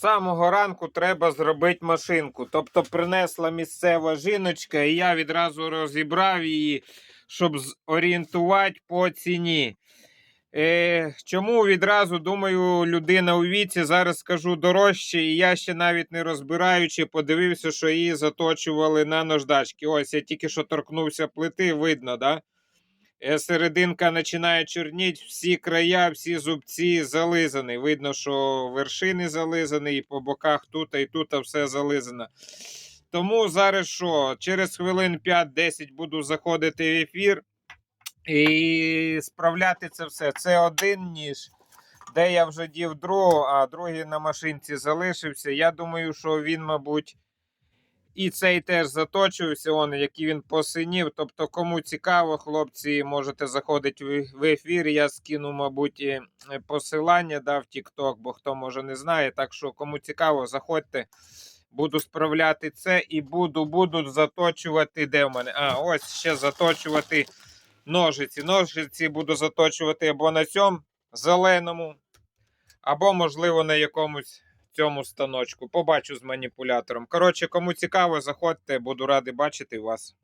самого ранку треба зробити машинку. Тобто принесла місцева жіночка, і я відразу розібрав її, щоб зорієнтувати по ціні. Е, чому відразу думаю, людина у віці зараз скажу дорожче, і я ще навіть не розбираючи, подивився, що її заточували на наждачки. Ось я тільки що торкнувся плити, видно, да? Е, Серединка починає чорніти, всі края, всі зубці зализані. Видно, що вершини зализані, і по боках тут, і тут все зализано. Тому зараз що, через хвилин 5-10 буду заходити в ефір і справляти це все. Це один ніж, де я вже дів другого, а другий на машинці залишився. Я думаю, що він, мабуть, і цей теж заточився, он, який він посинів. Тобто, кому цікаво, хлопці, можете заходити в- ефір. Я скину, мабуть, посилання да, в TikTok, бо хто може не знає. Так що, кому цікаво, заходьте. Буду справляти це і буду, буду заточувати. Де в мене? А, ось ще заточувати ножиці. Ножиці буду заточувати або на цьому зеленому, або, можливо, на якомусь цьому станочку. Побачу з маніпулятором. Коротше, кому цікаво, заходьте, буду радий бачити вас.